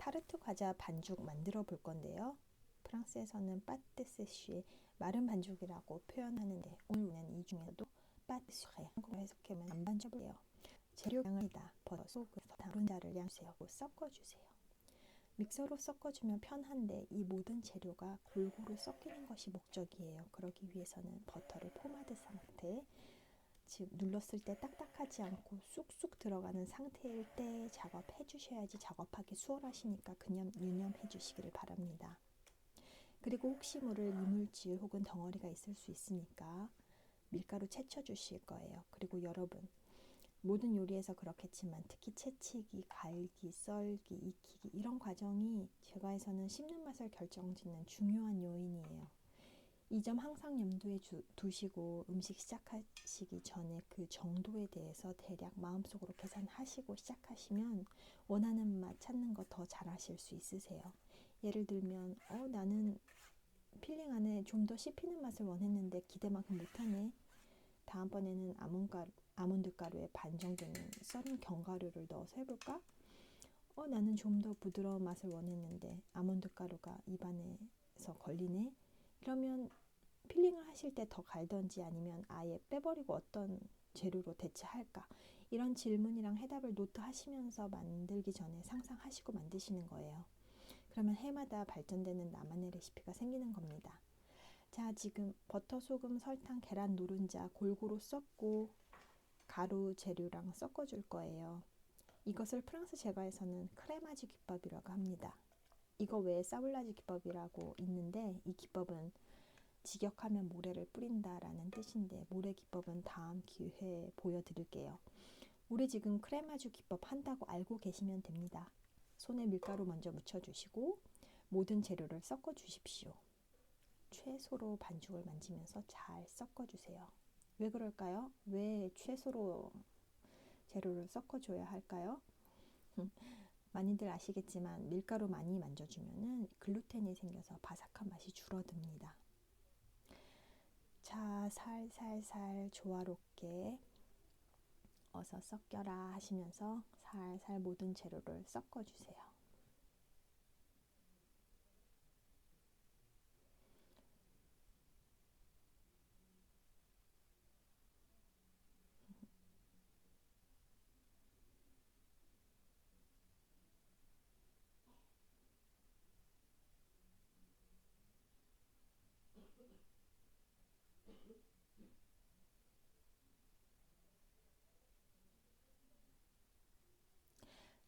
타르트 과자 반죽 만들어 볼 건데요. 프랑스에서는 빠뜨세쉬 마른 반죽이라고 표현하는데 오늘은 이 중에서도 빠뜨쉐 한국어 해석하면 반반죽이에요. 재료 양이다. 버터, 소금, 노른자를 양세요. 섞어주세요. 믹서로 섞어주면 편한데 이 모든 재료가 골고루 섞이는 것이 목적이에요. 그러기 위해서는 버터를 포마드 상태, 즉 눌렀을 때 딱딱하지 않고 쑥쑥 들어가는 상태일 때 작업해 주셔야지 작업하기 수월하시니까 그냥 유념해 주시기를 바랍니다. 그리고 혹시 모를 이물질 혹은 덩어리가 있을 수 있으니까 밀가루 채쳐 주실 거예요. 그리고 여러분 모든 요리에서 그렇겠지만 특히 채치기, 갈기, 썰기, 익히기 이런 과정이 제과에서는 씹는 맛을 결정짓는 중요한 요인이에요. 이 점 항상 염두에 주, 두시고 음식 시작하시기 전에 그 정도에 대해서 대략 마음속으로 계산하시고 시작하시면 원하는 맛 찾는 거 더 잘하실 수 있으세요. 예를 들면 어 나는 필링 안에 좀 더 씹히는 맛을 원했는데 기대만큼 못하네. 다음번에는 아몬가루, 아몬드 가루에 반 정도는 썰은 견과류를 넣어서 해볼까? 어, 나는 좀 더 부드러운 맛을 원했는데 아몬드 가루가 입안에서 걸리네. 그러면 필링을 하실 때 더 갈던지 아니면 아예 빼버리고 어떤 재료로 대체할까? 이런 질문이랑 해답을 노트 하시면서 만들기 전에 상상하시고 만드시는 거예요. 그러면 해마다 발전되는 나만의 레시피가 생기는 겁니다. 자, 지금 버터, 소금, 설탕, 계란, 노른자 골고루 섞고 가루 재료랑 섞어줄 거예요. 이것을 프랑스 제과에서는 크레마지 기법이라고 합니다. 이거 외에 사블라지 기법이라고 있는데 이 기법은 직역하면 모래를 뿌린다라는 뜻인데 모래 기법은 다음 기회에 보여드릴게요. 우리 지금 크레마주 기법 한다고 알고 계시면 됩니다. 손에 밀가루 먼저 묻혀주시고 모든 재료를 섞어 주십시오. 최소로 반죽을 만지면서 잘 섞어 주세요. 왜 그럴까요? 왜 최소로 재료를 섞어 줘야 할까요? 많이들 아시겠지만 밀가루 많이 만져주면 글루텐이 생겨서 바삭한 맛이 줄어듭니다. 자, 살살살 조화롭게 어서 섞여라 하시면서 살살 모든 재료를 섞어주세요.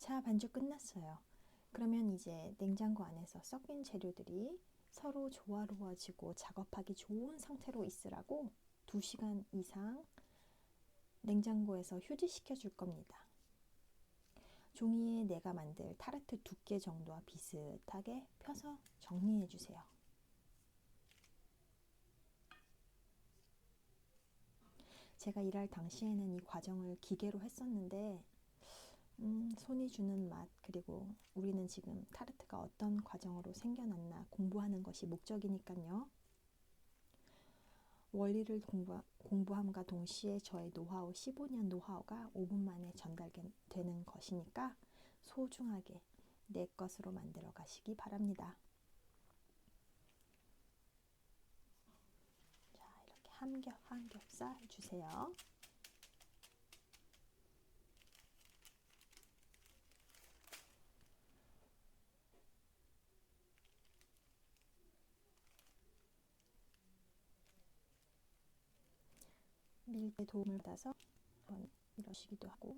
자, 반죽 끝났어요. 그러면 이제 냉장고 안에서 섞인 재료들이 서로 조화로워지고 작업하기 좋은 상태로 있으라고 2시간 이상 냉장고에서 휴지시켜 줄 겁니다. 종이에 내가 만들 타르트 두께 정도와 비슷하게 펴서 정리해 주세요. 제가 일할 당시에는 이 과정을 기계로 했었는데 음, 손이 주는 맛 그리고 우리는 지금 타르트가 어떤 과정으로 생겨났나 공부하는 것이 목적이니까요. 원리를 공부, 공부함과 동시에 저의 노하우 15년 노하우가 5분 만에 전달되는 것이니까 소중하게 내 것으로 만들어 가시기 바랍니다. 자, 이렇게 한 겹 한 겹 쌓아 주세요. 밀대 도움을 받아서 이러시기도 하고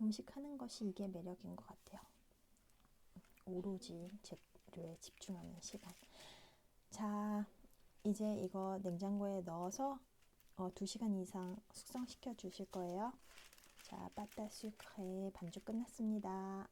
음식 하는 것이 이게 매력인 것 같아요. 오로지 재료에 집중하는 시간. 자, 이제 이거 냉장고에 넣어서 어, 2시간 이상 숙성시켜 주실 거예요. 자, 빠따 수크레 반죽 끝났습니다.